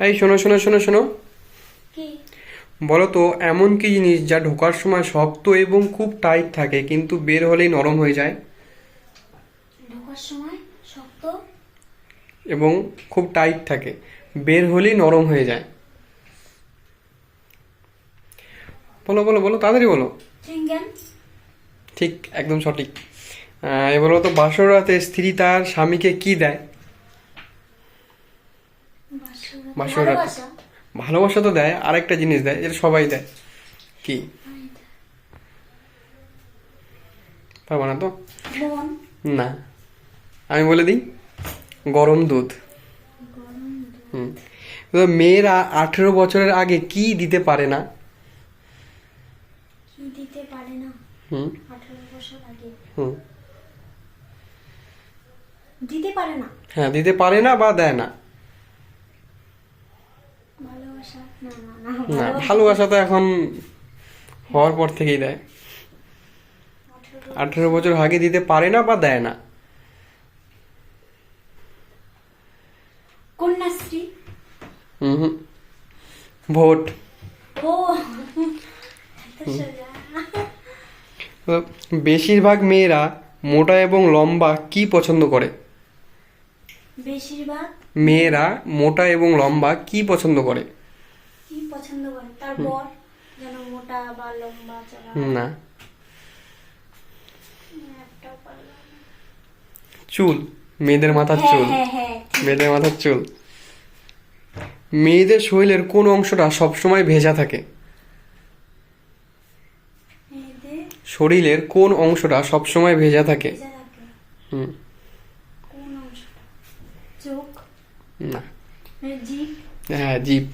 এই শোনো শোনো শোনো শোনো। বলো তো এমন কি জিনিস যা ঢোকার সময় শক্ত এবং খুব টাইট থাকে কিন্তু বের হলেই নরম হয়ে যায়? ঢোকার সময় শক্ত? এবং খুব টাইট থাকে বের হলেই নরম হয়ে যায়। বলো বলো বলো তাড়াতাড়ি বলো। ঠিক একদম সঠিক। এবার বলো তো বাসর রাতে স্ত্রী তার স্বামীকে কি দেয়? বাসর ভালোবাসা। ভালোবাসা তো দেয় আরেকটা জিনিস দেয় যেটা সবাই দেয়। কি? পারব না তো? না। আমি বলে দিই গরম দুধ। হুম। তো মেয়েরা আঠেরো বছরের আগে কি দিতে পারে না? দিতে পারে না? হুম। বছর আগে। হুম। দিতে পারে না। হ্যাঁ দিতে পারে না বা দেয় না ভালোবাসা না ভালোবাসা তো এখন হওয়ার পর থেকেই দেয় আঠারো বছর আগে দিতে পারে না বা দেয় না কন্যাশ্রী হুম হুম ভোট ও বেশিরভাগ মেয়েরা মোটা এবং লম্বা কি পছন্দ করে বেশিরভাগ মেয়েরা মোটা এবং লম্বা কি পছন্দ করে পছন্দ করে। তারপর যেন মোটা বা লম্বা চড়া না। চুল। মেয়েদের মাথার হ্যাঁ চুল। হ্যাঁ হ্যাঁ মেয়েদের মাথার চুল। মেয়েদের শরীরের কোন অংশটা সবসময় ভেজা থাকে? শরীরের কোন অংশটা সবসময় ভেজা থাকে? হুম। না। হ্যাঁ জিভ।